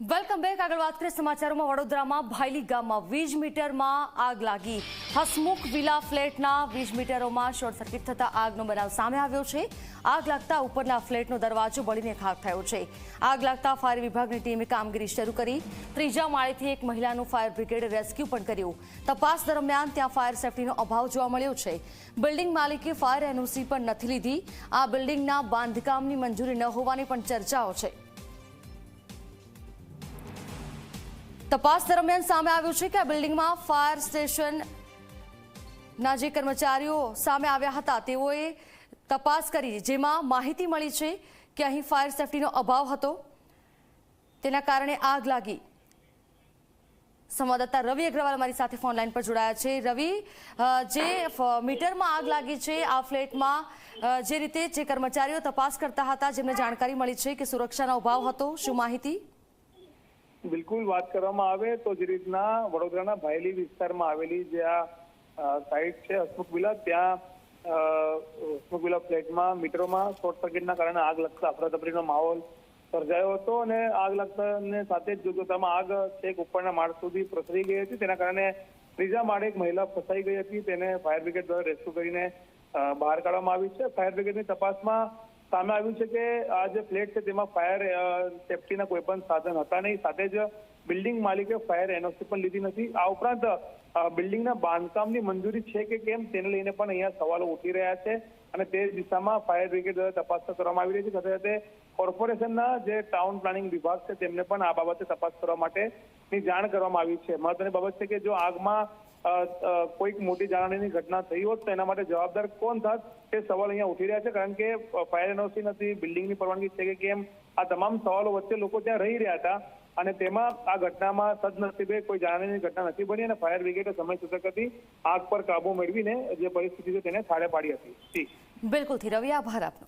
Welcome back આગળ વાત કરીએ સમાચારોમાં. વડોદરામાં ભાયલી ગામમાં વીજ મીટરમાં આગ લાગી. હસમુખ વિલા ફ્લેટના વીજ મીટરોમાં શોર્ટ સર્કિટ થતા આગનો બનાવ સામે આવ્યો છે. આગ લાગતા ઉપરના ફ્લેટનો દરવાજો બળીને ખાક થયો છે. આગ લાગતા ફાયર વિભાગની ટીમે કામગીરી શરૂ કરી. ત્રીજા માળેથી એક મહિલાનું ફાયર બ્રિગેડ રેસ્ક્યુ પણ કર્યું. તપાસ દરમિયાન ત્યાં ફાયર સેફટીનો અભાવ જોવા મળ્યો છે. બિલ્ડિંગ માલિકે ફાયર એનઓસી પણ નથી લીધી. આ બિલ્ડિંગના બાંધકામની મંજૂરી ન હોવાની પણ ચર્ચાઓ છે. તપાસ દરમિયાન સામે આવ્યું છે કે આ બિલ્ડિંગમાં ફાયર સ્ટેશનના જે કર્મચારીઓ સામે આવ્યા હતા. તેઓએ તપાસ કરી, જેમાં માહિતી મળી છે કે અહીં ફાયર સેફટીનો અભાવ હતો. તેના કારણે આગ લાગી. સંવાદદાતા રવિ અગ્રવાલ અમારી સાથે ફોન લાઈન પર જોડાયા છે. રવિ જે મીટરમાં આગ લાગી છે, આ ફ્લેટમાં જે રીતે જે કર્મચારીઓ તપાસ કરતા હતા, જેમને જાણકારી મળી છે કે સુરક્ષાનો અભાવ હતો, શું માહિતી? બિલકુલ વાત કરવામાં આવે તો જે રીતના વડોદરાના ભાયલી વિસ્તારમાં આવેલી જે આ સાઇટ છે હસમુખ વિલા ત્યાં હસમુખ વિલા ફ્લેટમાં મીટરોમાં શોર્ટ સર્કિટના કારણે આગ લગતા અફરાતફરીનો માહોલ સર્જાયો હતો અને આગ લગતાને સાથે જ જોતામાં આગ છેક ઉપરના માળ સુધી પ્રસરી ગઈ હતી. તેના કારણે ત્રીજા માળે એક મહિલા ફસાઈ ગઈ હતી. તેને ફાયર બ્રિગેડ દ્વારા રેસ્ક્યુ કરીને બહાર કાઢવામાં આવી છે. ફાયર બ્રિગેડની તપાસમાં સામે આવ્યું છે કે આ જે ફ્લેટ છે તેમાં ફાયર સેફટીના કોઈ પણ સાધન હતા નહીં. સાથે જ બિલ્ડિંગ માલિકે ફાયર એનઓસી પણ લીધી નથી. આ ઉપરાંત બિલ્ડિંગના બાંધકામની મંજૂરી છે કે કેમ તેને લઈને પણ અહીંયા સવાલો ઉઠી રહ્યા છે અને તે દિશામાં ફાયર બ્રિગેડ દ્વારા તપાસ કરવામાં આવી રહી છે. સાથે સાથે કોર્પોરેશનના જે ટાઉન પ્લાનિંગ વિભાગ છે તેમને પણ આ બાબતે તપાસ કરવા માટેની જાણ કરવામાં આવી છે. મહત્વની બાબત છે કે જો આગમાં કોઈક મોટી જાનહાનીની ઘટના થઈ હોત તો એના માટે જવાબદાર કોણ થાત તે સવાલ અહીંયા ઉઠી રહ્યા છે. કારણ કે ફાયર એનઓસી નથી બિલ્ડિંગની પરવાનગી છે કે કેમ? આ તમામ સવાલો વચ્ચે લોકો ત્યાં રહી રહ્યા હતા અને તેમાં આ ઘટનામાં સદનસીબે કોઈ જાનહાનીની ઘટના નથી બની અને ફાયર બ્રિગેડે સમય હતી. આગ પર કાબુ મેળવીને જે પરિસ્થિતિ છે તેને થાળે પાડી હતી. જી. બિલકુલથી રવિ, આભાર આપનો.